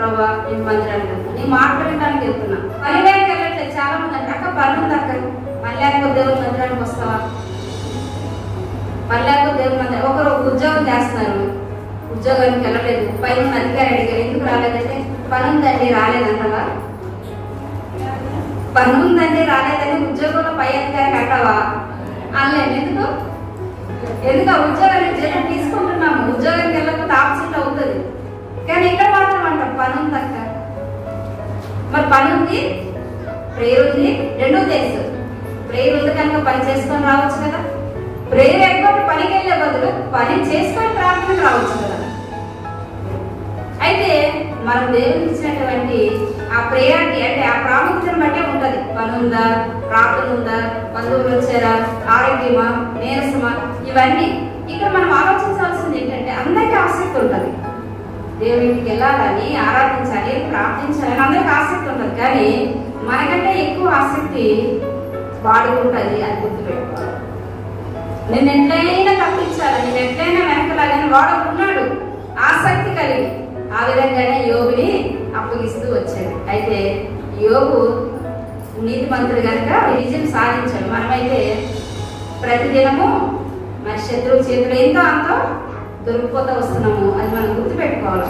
రావా నేను మందిరానికి. వెళ్తున్నా నీ మాట వినడానికి వెళ్తున్నా. పని లేక వెళ్ళట్లేదు. చాలా మంది అంటే అక్క పని ఉంది పల్లెకు పని దేవుని మందిరానికి వస్తావా? పల్లెకు లేకపోతే దేవుని మందిరం ఒకరు ఒక ఉద్యోగం చేస్తున్నారు. ఉద్యోగానికి వెళ్ళలేదు. పైన ఉన్న అధికారి అడిగారు ఎందుకు రాలేదంటే పని ఉందండి రాలేదంటావా? పని ఉందండి రాలేదని ఉద్యోగంలో పై అధికారికి అంటావా? అనలేదు ఎందుకు? ఎందుకు ఆ ఉద్యోగాన్ని జీతం మరి పని ఉంది? ప్రేయర్ ఉంది. రెండూ తెలుసు ప్రేయర్ ఉంది కనుక పని చేసుకొని రావచ్చు కదా? ప్రేయర్ ఎక్కడ పనికి వెళ్ళే బదులు పని చేసుకొని ప్రార్థన రావచ్చు కదా? అయితే మనం దేవునికి ఇచ్చినటువంటి ఆ ప్రేయారిటీ అంటే ఆ ప్రాముఖ్యతను బట్టే ఉంటది. పని ఉందా? ప్రార్థన ఉందా? బంధువులు వచ్చారా? ఆరోగ్యమా? నీరసమా? ఇవన్నీ ఇక్కడ మనం ఆలోచించాల్సింది ఏంటంటే అందరికీ ఆసక్తి ఉంటుంది. దేవుడికి వెళ్ళాలని ఆరాధన ప్రార్థించాలని అందరికీ ఆసక్తి ఉంటుంది. కానీ మనకంటే ఎక్కువ ఆసక్తి వాడికి ఉంటుంది అది గుర్తుపెట్టుకోవాలి. నేను ఎట్లయినా తప్పించాలి. నేను ఎట్లయినా వెనకలాగని వాడు ఉన్నాడు. ఆసక్తి కలిగి ఆ విధంగానే యోగుని అప్పగిస్తూ వచ్చాడు. అయితే యోగు నీతి మంత్రుడు కనుక విజయం సాధించాడు. మనమైతే ప్రతిదినము మన శత్రువు చేతులు ఎంతో అంతో దొరికిపోతూ వస్తున్నాము అది మనం గుర్తుపెట్టుకోవాలి.